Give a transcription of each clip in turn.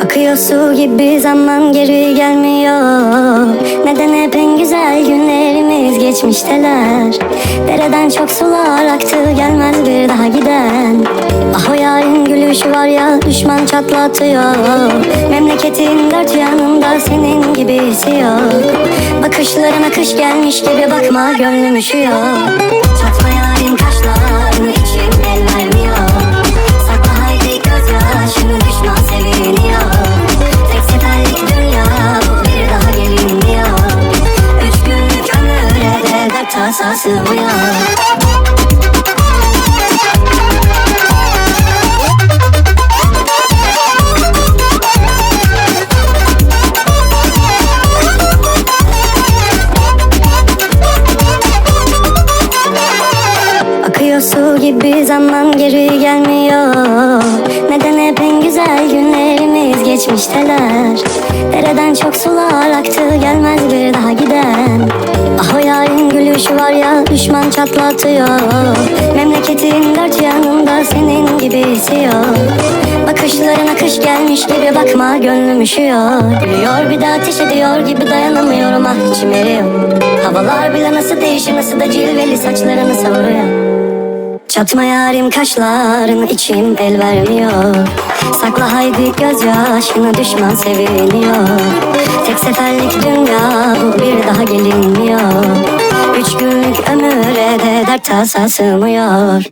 Akıyor su gibi zaman geri gelmiyor. Neden hep en güzel günlerimiz geçmişteler? Dereden çok sular aktı gelmez bir daha giden. Ah o yarın gülüşü var ya düşman çatlatıyor. Memleketin dört yanında senin gibisi yok Bakışlarına kış gelmiş gibi bakma gönlüm üşüyor. Çatma yarın kaşlarını Akıyor su gibi zaman geri gelmiyor. Neden hep en güzel günlerimiz geçmişteler. Dereden çok sular aktı gelmez bir daha giden. Ah o yarın gülüşü var ya düşman çatlatıyor. Memleketin dört yanında senin gibisi yok Bakışlarına kış gelmiş gibi bakma gönlüm üşüyor. Gülüyor bir de ateş ediyor gibi dayanamıyorum. Ah içim eriyor. Havalar bile nasıl değişir nasıl da cilveli saçlarını savuruyor Çatma yarim kaşların içim el vermiyor. Sakla haydi gözyaşını düşman seviniyor. Tek seferlik dünya bu bir daha gelinmiyor. Üç günlük ömüre de dert tasa sığmıyor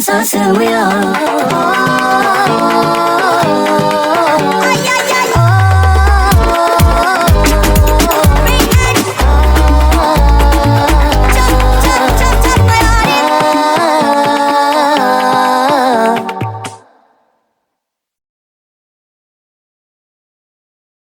so surreal.